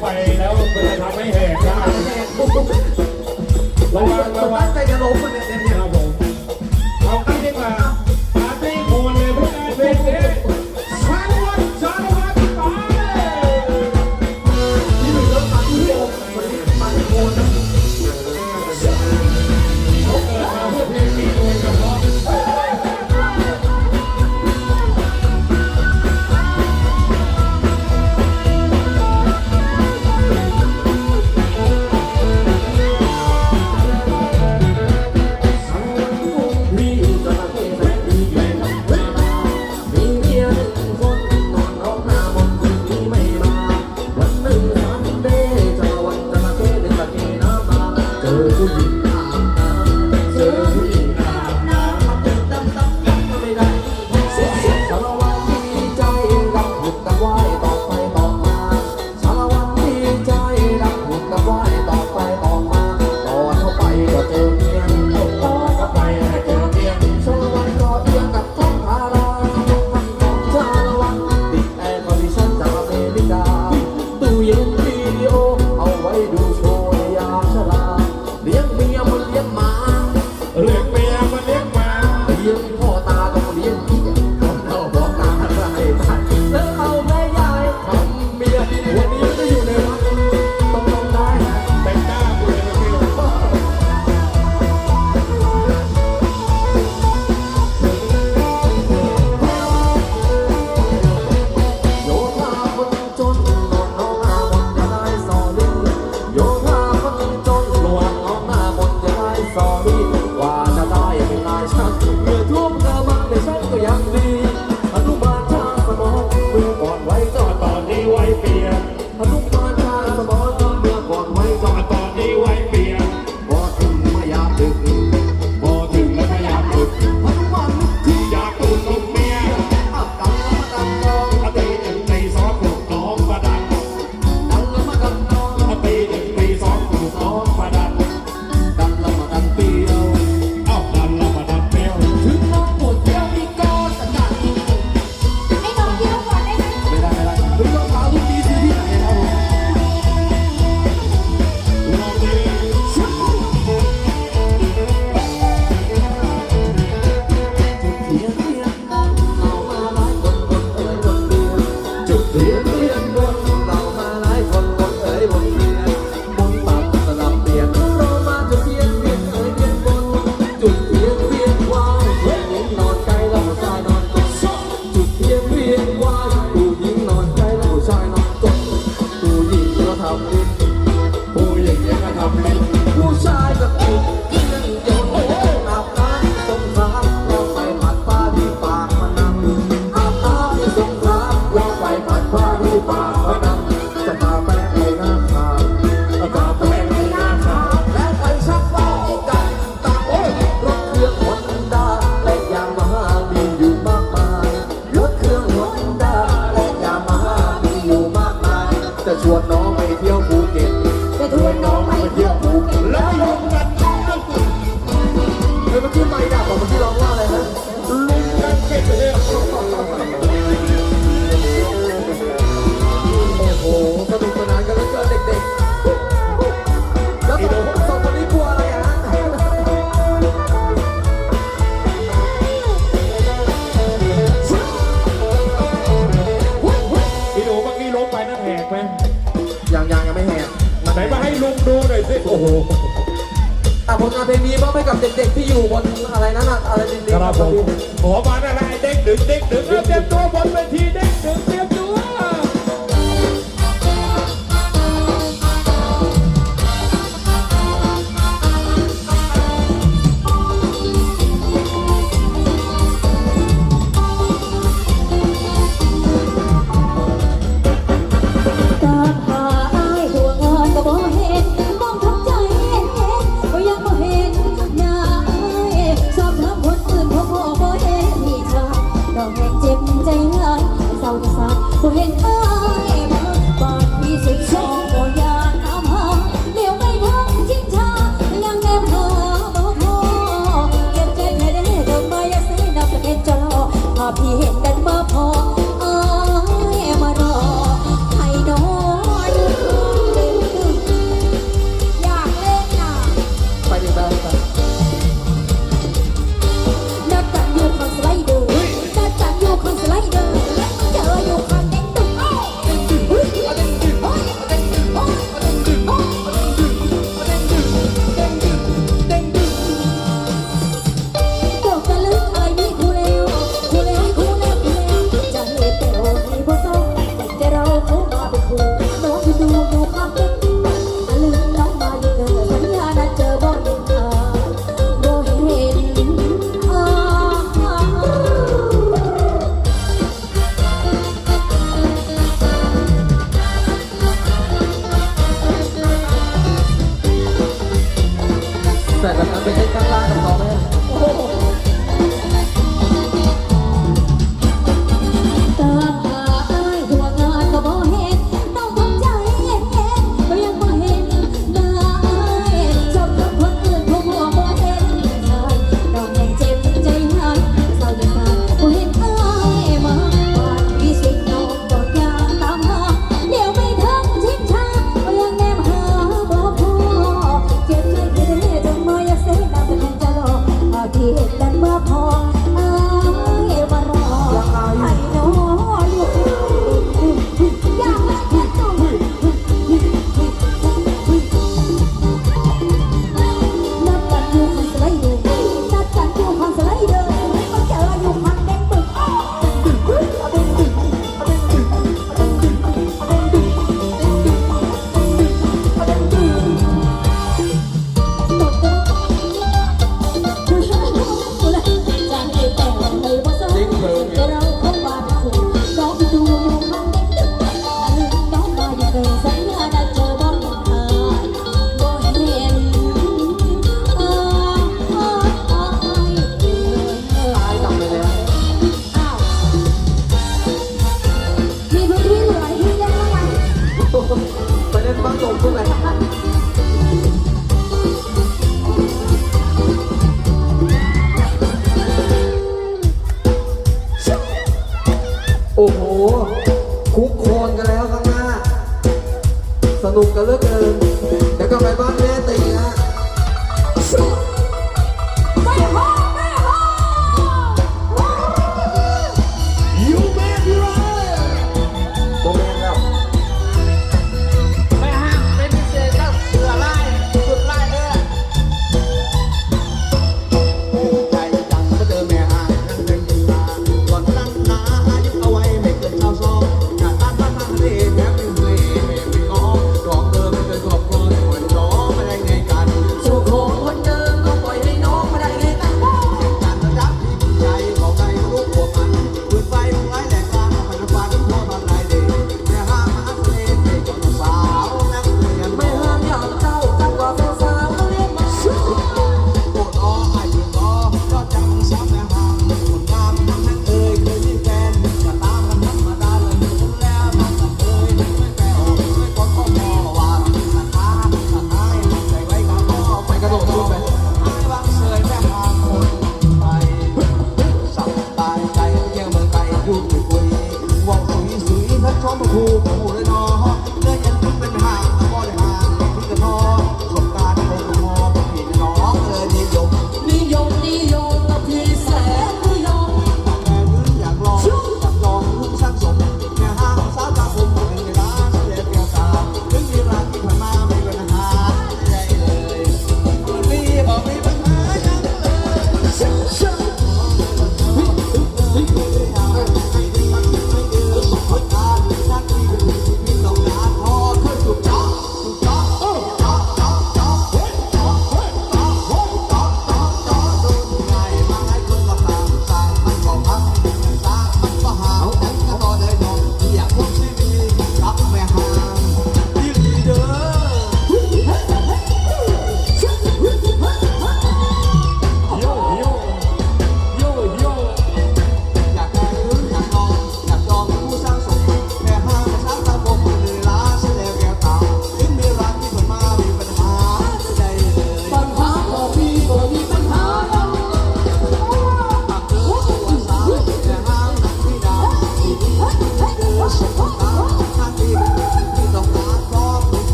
ไปแล้วมันจะทำให้แหกได้ระวังระวัง ตั้งใจจะล้มมันเย that's what no เด็กๆที่อยู่บนอะไรนั้นอะไรลิงๆครับผมขอมาอะไรเด็กดึงเด็กดึงเตรียมตัวบนเวทีเด็กดึง โอ้โห คุกโคลนกันแล้วข้างหน้า สนุกกันเหลือเกิน เดี๋ยวก็ไปบ้านเคู่คู่เลยนอเลื่อนกันเป็นห่าง